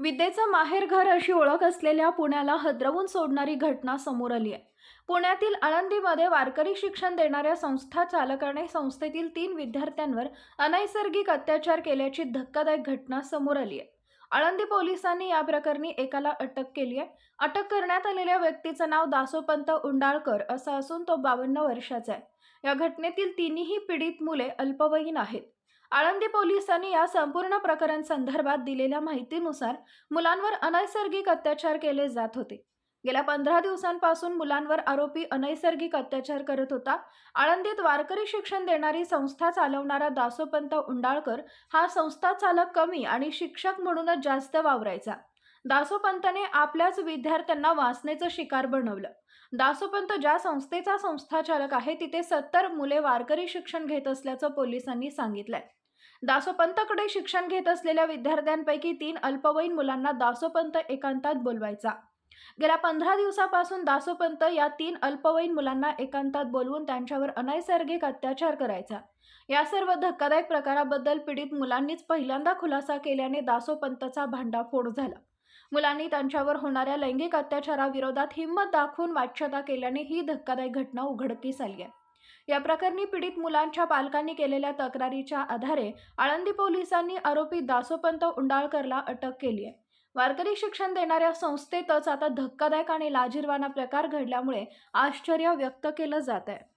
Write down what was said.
विद्येचं माहेरघर अशी ओळख असलेल्या पुण्याला हदरवून सोडणारी घटना समोर आली आहे. पुण्यातील आळंदीमध्ये वारकरी शिक्षण देणाऱ्या संस्था चालकाने संस्थेतील तीन विद्यार्थ्यांवर अनैसर्गिक अत्याचार केल्याची धक्कादायक घटना समोर आली आहे. आळंदी पोलिसांनी या प्रकरणी एकाला अटक केली आहे. अटक करण्यात आलेल्या व्यक्तीचं नाव दासोपंत उंडाळकर असं असून तो बावन्न वर्षाचा आहे. या घटनेतील तिन्ही पीडित मुले अल्पवयीन आहेत. आळंदी पोलिसांनी या संपूर्ण प्रकरण संदर्भात दिलेल्या माहितीनुसार मुलांवर अनैसर्गिक अत्याचार केले जात होते. गेल्या पंधरा दिवसांपासून मुलांवर आरोपी अनैसर्गिक अत्याचार करत होता. आळंदीत वारकरी शिक्षण देणारी संस्था चालवणारा दासोपंत उंडाळकर हा संस्था चालक कमी आणि शिक्षक म्हणूनच जास्त वावरायचा. दासोपंतने आपल्याच विद्यार्थ्यांना वासनेचं शिकार बनवलं. दासोपंत ज्या संस्थेचा संस्थाचालक आहे तिथे सत्तर मुले वारकरी शिक्षण घेत असल्याचं पोलिसांनी सांगितलंय. दासोपंतकडे शिक्षण घेत असलेल्या विद्यार्थ्यांपैकी तीन अल्पवयीन मुलांना दासोपंत एकांतात बोलवायचा. गेल्या पंधरा दिवसापासून दासोपंत या तीन अल्पवयीन मुलांना एकांतात बोलवून त्यांच्यावर अनैसर्गिक अत्याचार करायचा. या सर्व धक्कादायक प्रकाराबद्दल पीडित मुलांनीच पहिल्यांदा खुलासा केल्याने दासोपंतचा भांडाफोड झाला. मुलांनी त्यांच्यावर होणाऱ्या लैंगिक अत्याचाराविरोधात हिंमत दाखवून वाच्यता केल्याने ही धक्कादायक घटना उघडकीस आली आहे. या प्रकरणी पीडित मुलांच्या पालकांनी केलेल्या तक्रारीच्या आधारे आळंदी पोलिसांनी आरोपी दासोपंत उंडाळकरला अटक केली आहे. वारकरी शिक्षण देणाऱ्या संस्थेतच आता धक्कादायक आणि लाजीरवाना प्रकार घडल्यामुळे आश्चर्य व्यक्त केलं जात आहे.